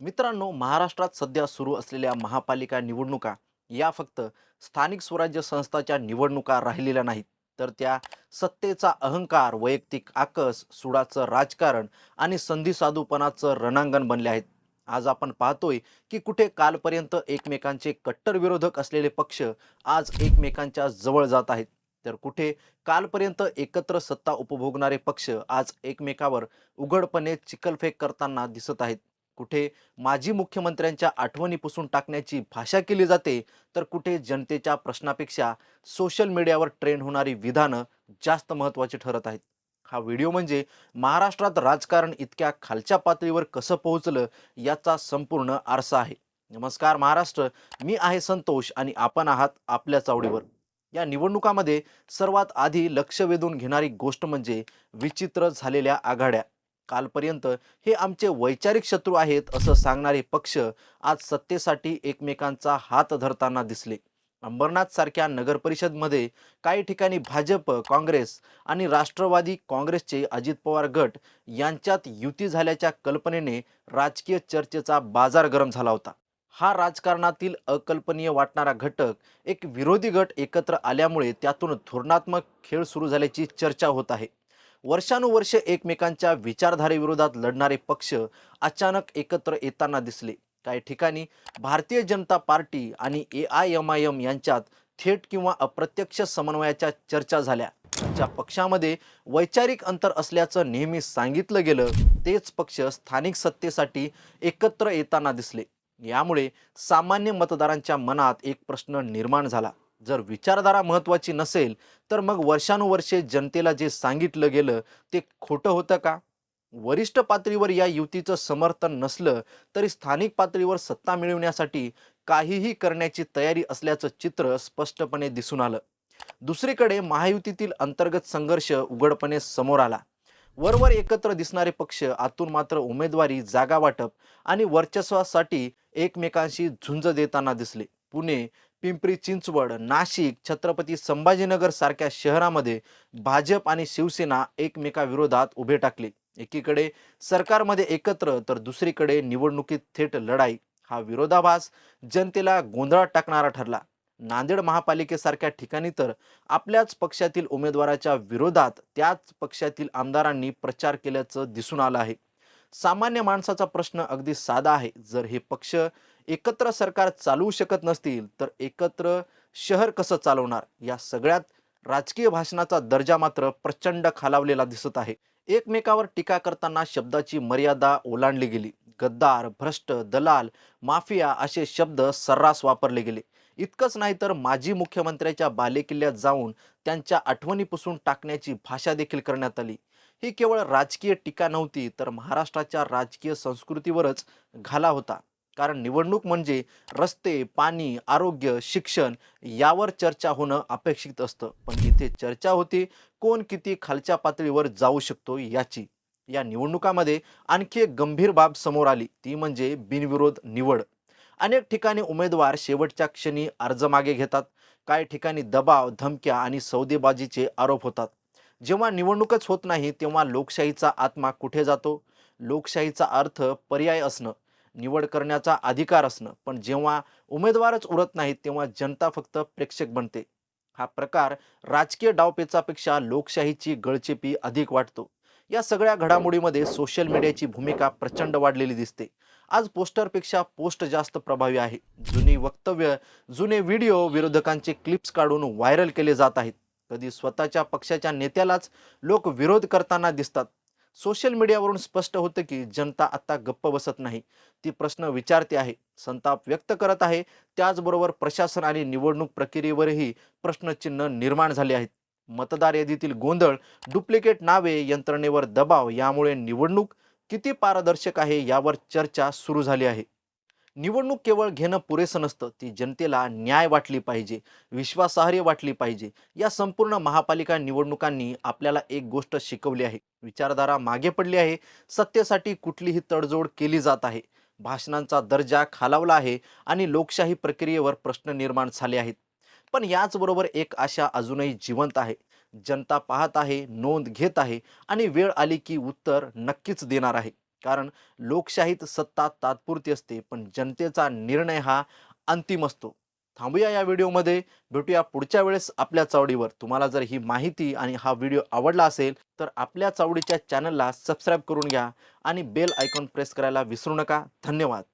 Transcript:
मित्रांनो महाराष्ट्रात सध्या सुरू असलेल्या महापालिका निवडणुका या फक्त स्थानिक स्वराज्य संस्थाच्या निवडणुका राहिलेल्या नाहीत. तर त्या सत्तेचा अहंकार वैयक्तिक आकस सुडाचं राजकारण आणि संधीसाधूपणाचं रणांगण बनले आहेत. आज आपण पाहतोय की कुठे कालपर्यंत एकमेकांचे कट्टर विरोधक असलेले पक्ष आज एकमेकांच्या जवळ जात आहेत. तर कुठे कालपर्यंत एकत्र सत्ता उपभोगणारे पक्ष आज एकमेकावर उघडपणे चिकलफेक करताना दिसत आहेत. कुठे माजी मुख्यमंत्र्यांच्या आठवणी पुसून टाकण्याची भाषा केली जाते तर कुठे जनतेच्या प्रश्नापेक्षा सोशल मीडियावर ट्रेंड होणारी विधानं जास्त महत्त्वाची ठरत आहेत. हा व्हिडिओ म्हणजे महाराष्ट्रात राजकारण इतक्या खालच्या पातळीवर कसं पोहोचलं याचा संपूर्ण आरसा आहे. नमस्कार महाराष्ट्र मी आहे संतोष आणि आपण आहात आपल्या चावडीवर. या निवडणुकामध्ये सर्वात आधी लक्ष वेधून घेणारी गोष्ट म्हणजे विचित्र झालेल्या आघाड्या. कालपर्यंत हे आमचे वैचारिक शत्रू आहेत असं सांगणारे पक्ष आज सत्तेसाठी एकमेकांचा हात धरताना दिसले. अंबरनाथ सारख्या नगरपरिषदमध्ये काही ठिकाणी भाजप काँग्रेस आणि राष्ट्रवादी काँग्रेसचे अजित पवार गट यांच्यात युती झाल्याच्या कल्पनेने राजकीय चर्चेचा बाजार गरम झाला होता. हा राजकारणातील अकल्पनीय वाटणारा घटक एक विरोधी गट एकत्र आल्यामुळे त्यातून धोरणात्मक खेळ सुरू झाल्याची चर्चा होत आहे. वर्षानुवर्ष एकमेकांच्या विचारधारेविरोधात लढणारे पक्ष अचानक एकत्र येताना दिसले. काही ठिकाणी भारतीय जनता पार्टी आणि A I M I M यांच्यात थेट किंवा अप्रत्यक्ष समन्वयाच्या चर्चा झाल्या. ज्या पक्षामध्ये वैचारिक अंतर असल्याचं नेहमी सांगितलं गेलं तेच पक्ष स्थानिक सत्तेसाठी एकत्र येताना दिसले. यामुळे सामान्य मतदारांच्या मनात एक प्रश्न निर्माण झाला. जर विचारधारा महत्त्वाची नसेल तर मग वर्षानुवर्षे जनतेला जे सांगितलं गेलं ते खोटं होतं का? वरिष्ठ पातळीवर या युतीचं समर्थन नसलं तरी स्थानिक पातळीवर सत्ता मिळवण्यासाठी काहीही करण्याची तयारी असल्याचं चित्र स्पष्टपणे दिसून आलं. दुसरीकडे महायुतीतील अंतर्गत संघर्ष उघडपणे समोर आला. वरवर एकत्र दिसणारे पक्ष आतून मात्र उमेदवारी जागा वाटप आणि वर्चस्वासाठी एकमेकांशी झुंज देताना दिसले. पुणे पिंपरी चिंचवड नाशिक छत्रपती संभाजीनगर सारख्या शहरामध्ये भाजप आणि शिवसेना एकमेकाविरोधात उभे टाकले. एकीकडे सरकारमध्ये एकत्र तर दुसरीकडे निवडणुकीत थेट लढाई. हा विरोधाभास जनतेला गोंधळात टाकणारा ठरला. नांदेड महापालिकेसारख्या ठिकाणी तर आपल्याच पक्षातील उमेदवाराच्या विरोधात त्याच पक्षातील आमदारांनी प्रचार केल्याचं दिसून आलं आहे. सामान्य माणसाचा प्रश्न अगदी साधा आहे. जर हे पक्ष एकत्र सरकार चालवू शकत नसतील तर एकत्र शहर कसं चालवणार? या सगळ्यात राजकीय भाषणाचा दर्जा मात्र प्रचंड खालावलेला दिसत आहे. एकमेकावर टीका करताना शब्दाची मर्यादा ओलांडली गेली. गद्दार भ्रष्ट दलाल माफिया असे शब्द सर्रास वापरले गेले. इतकंच नाही तर माजी मुख्यमंत्र्याच्या बालेकिल्ल्यात जाऊन त्यांच्या आठवणी पुसून टाकण्याची भाषा देखील करण्यात आली. ही केवळ राजकीय टीका नव्हती तर महाराष्ट्राच्या राजकीय संस्कृतीवरच घाला होता. कारण निवडणूक म्हणजे रस्ते पाणी आरोग्य शिक्षण यावर चर्चा होणं अपेक्षित असतं. पण इथे चर्चा होती कोण किती खालच्या पातळीवर जाऊ शकतो याची. या निवडणुकामध्ये आणखी एक गंभीर बाब समोर आली. ती म्हणजे बिनविरोध निवड. अनेक ठिकाणी उमेदवार शेवटच्या क्षणी अर्ज मागे घेतात. काही ठिकाणी दबाव धमक्या आणि सौदेबाजीचे आरोप होतात. जेव्हा निवडणूकच होत नाही तेव्हा लोकशाहीचा आत्मा कुठे जातो? लोकशाहीचा अर्थ पर्याय असणं निवड करण्याचा अधिकार असणं. पण जेव्हा उमेदवारच उरत नाहीत तेव्हा जनता फक्त प्रेक्षक बनते. हा प्रकार राजकीय डावपेचापेक्षा लोकशाहीची गळचेपी अधिक वाटतो. या सगळ्या घडामोडीमध्ये सोशल मीडियाची भूमिका प्रचंड वाढलेली दिसते. आज पोस्टरपेक्षा पोस्ट जास्त प्रभावी आहे. जुनी वक्तव्य जुने व्हिडिओ विरोधकांचे क्लिप्स काढून व्हायरल केले जात आहेत. कधी स्वतःच्या पक्षाच्या नेत्यालाच लोक विरोध करताना दिसतात. सोशल मीडियावरून स्पष्ट होतं की जनता आता गप्प बसत नाही. ती प्रश्न विचारते आहे. संताप व्यक्त करत आहे. त्याचबरोबर प्रशासन आणि निवडणूक प्रक्रियेवरही प्रश्नचिन्ह निर्माण झाले आहेत. मतदार यादीतील गोंधळ डुप्लिकेट नावे यंत्रणेवर दबाव यामुळे निवडणूक किती पारदर्शक आहे यावर चर्चा सुरू झाली आहे. निवडणूक केवळ घेणं पुरेसं नसतं ती जनतेला न्याय वाटली पाहिजे विश्वासार्ह वाटली पाहिजे. या संपूर्ण महापालिका निवडणुकांनी आपल्याला एक गोष्ट शिकवली आहे. विचारधारा मागे पडली आहे सत्तेसाठी कुठलीही तडजोड केली जात आहे. भाषणांचा दर्जा खालावला आहे आणि लोकशाही प्रक्रियेवर प्रश्न निर्माण झाले आहेत. पण याचबरोबर एक आशा अजूनही जिवंत आहे. जनता पाहत आहे नोंद घेत आहे आणि वेळ आली की उत्तर नक्कीच देणार आहे. कारण लोकशाहीत सत्ता तात्पुरती असते पण जनतेचा निर्णय हा अंतिम असतो. थांबूया या व्हिडिओमध्ये. भेटूया पुढच्या वेळेस आपल्या चावडीवर. तुम्हाला जर ही माहिती आणि हा व्हिडिओ आवडला असेल तर आपल्या चावडीच्या चॅनलला सबस्क्राईब करून घ्या आणि बेल आयकॉन प्रेस करायला विसरू नका. धन्यवाद.